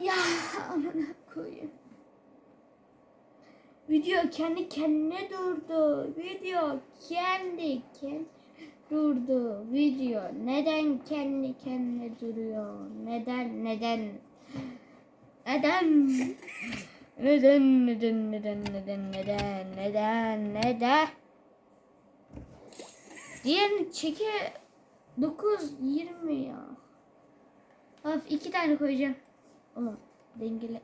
Ya amına koyayım. Video kendi kendine durdu. Video kendi kendine durdu. Video neden kendi kendine duruyor? Neden neden? Neden? Neden neden neden neden neden neden neden? Diğerini çeke 9 20 ya. Of iki tane koyacağım. Oğlum dengeli.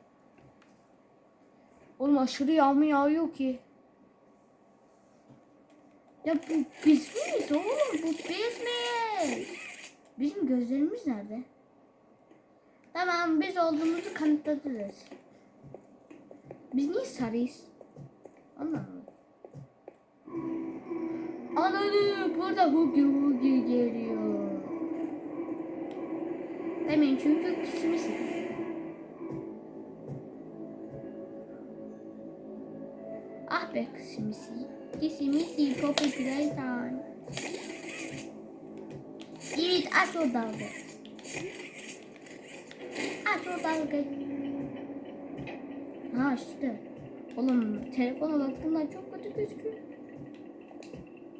Oğlum aşırı yağmur yağıyor ki. Ya bu biz miyiz oğlum? Bu biz miyiz? Bizim gözlerimiz nerede? Tamam biz olduğumuzu kanıtladınız. Biz niye sarıyız? Anlamadım. Anladım. Burada Hugi Hugi geliyor. Demeyin çünkü kismisi. Be kismisi. Kismisi Poppy Playtime. Evet aç dalga. Aç dalga. Ha işte. Oğlum telefona baktığımda çok kötü gözüküyor.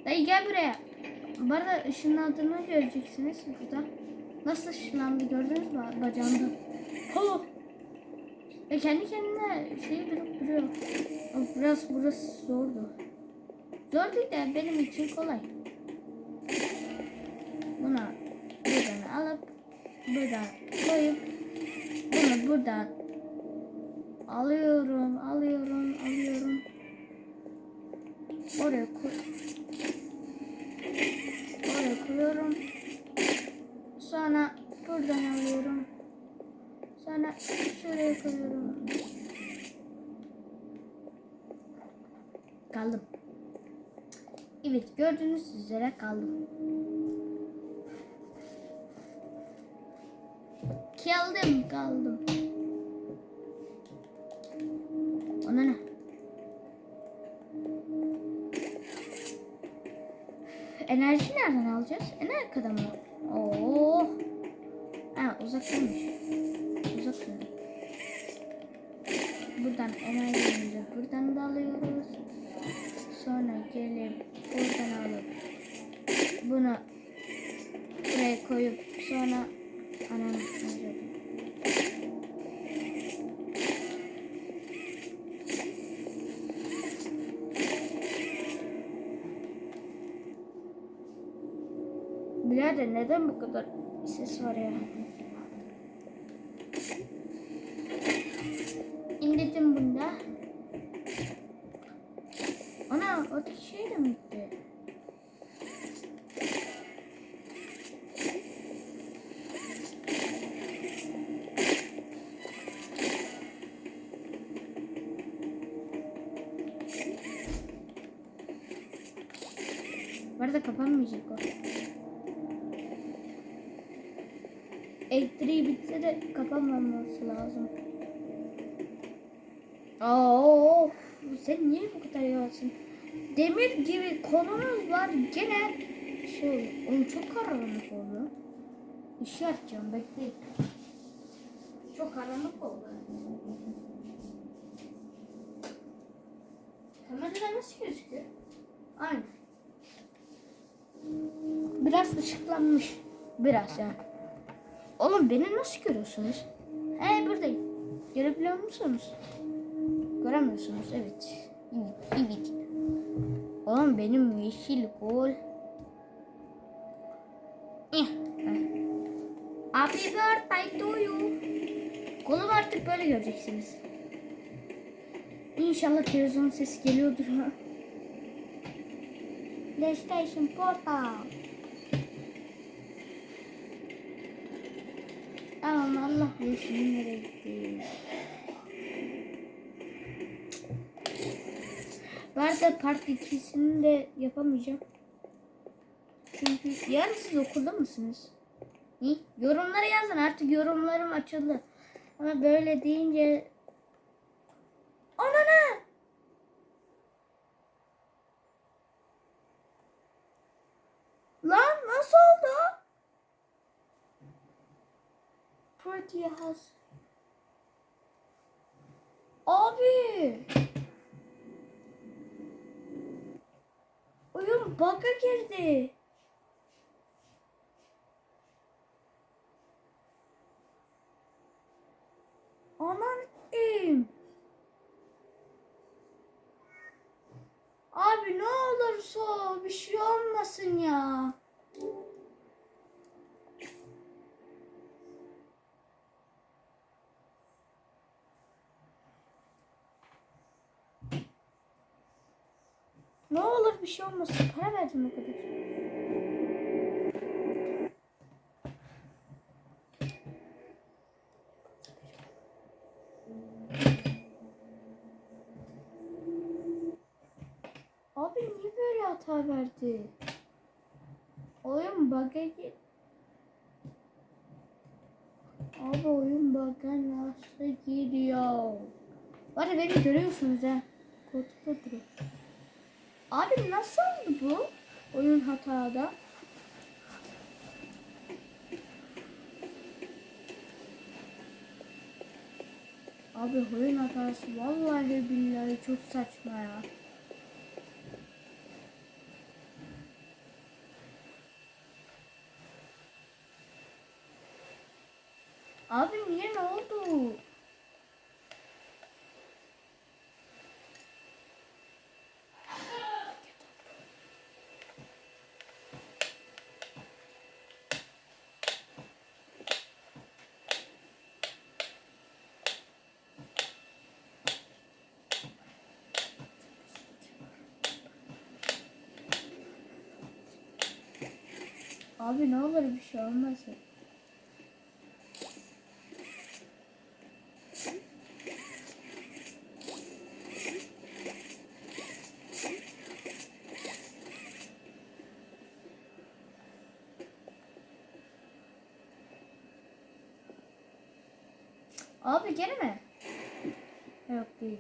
Dayı gel buraya. Bu arada ışınlandığını göreceksiniz burada. Nasıl ışınlandı gördünüz mü bacağında? Ho! Ve kendi kendine şeyi durup duruyor. Biraz burası zordu. Zor değil de benim için kolay. Buna buradan alıp buradan koyup bunu buradan alıyorum, alıyorum, alıyorum. Oraya koy. Oraya koyuyorum. Sonra buradan alıyorum. Sonra şuraya koyuyorum. Kaldım. Evet gördüğünüz üzere kaldım. Kaldım kaldım. Ona ne? Enerji nereden alacağız? En arkada mı? Oo. Ha uzaktaymış. Şurada. Buradan enerjimizi buradan da alıyoruz. Sonra gelip buradan alıp bunu buraya koyup sonra ananı Birader neden bu kadar ses var ya? İndirdim bunda. Ana oradaki şey de mi gitti? Bu arada kapanmayacak o. Elektriği bitse de kapanmaması lazım. Aa, sen niye bu kadar yavaşsın? Demir gibi konumuz var gene şey, oğlum çok karanlık oldu. İşi açacağım bekleyin. Çok karanlık oldu. Kamerada nasıl gözüküyor? Aynen. Biraz ışıklanmış. Biraz yani. Oğlum beni nasıl görüyorsunuz? He buradayım. Görebiliyor musunuz? Göremiyorsunuz evet. Evet. evet. Oğlum benim yeşil eh. Happy birthday to you. Kolumu artık böyle göreceksiniz. İnşallah televizyon sesi geliyordur ha. PlayStation Portal. Tamam Allah şimdi nereye gitti. Arada part 2'sini de yapamayacağım. Çünkü yarın siz okulda mısınız? Hı? Yorumlara yazın artık yorumlarım açıldı. Ama böyle deyince... Anana! Lan nasıl oldu? Pretty house. Abi. Bug'a girdi. Aman diyeyim. Abi ne olursa bir şey olmasın ya. Ne olur bir şey olmasın. Para verdim o kadar. Abi niye böyle hata verdi? Oyun bug'a gir. Abi oyun bug'a nasıl giriyor? Var ya beni görüyorsunuz ha. Koltukta duruyor. Abi nasıl oldu bu? Oyun hatada. Abi oyun hatası vallahi billahi çok saçma ya. Abi niye ne oldu? Abi ne olur bir şey olmasın. Abi gene mi? Yok değil.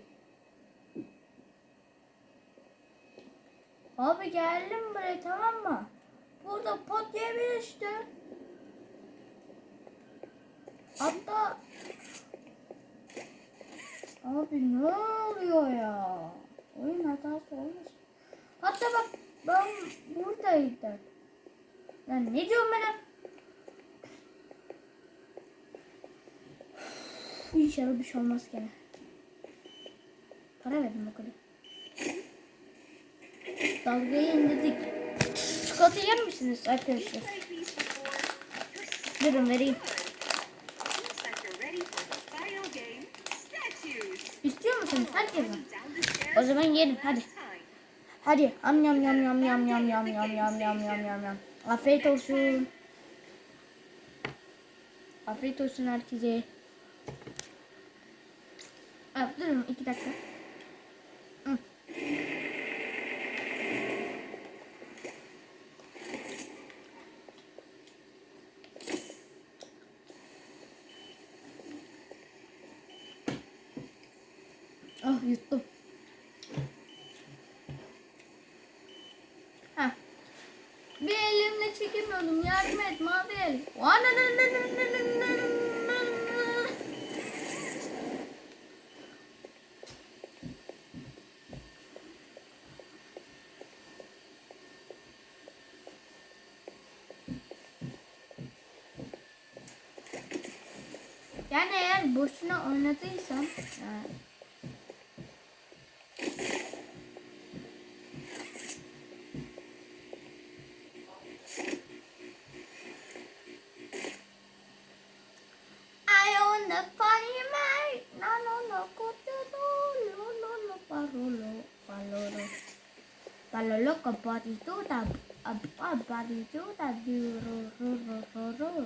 Abi geldim buraya tamam mı? Burada pot yiyebilir işte. Hatta Abi ne oluyor ya? Oyun hatası olmuş. Hatta bak ben buradaydım. Lan ne diyorum ben? Üf, İnşallah bir şey olmaz gene. Para verdim o kadar. Dalgayı indirdik. Çikolata yer misiniz arkadaşlar? Durun vereyim. İstiyor musunuz? The stairs O zaman yerim hadi. Hadi. Am yam yam yam yam yam yam yam yam yam yam yam yam. Afiyet olsun. Afiyet olsun herkese. Aa, durun iki dakika. Düşüyordum yardım et Mabel. Yani eğer boşuna oynatıysam yani lo kebat itu tak apa bar itu tak diru ru ru.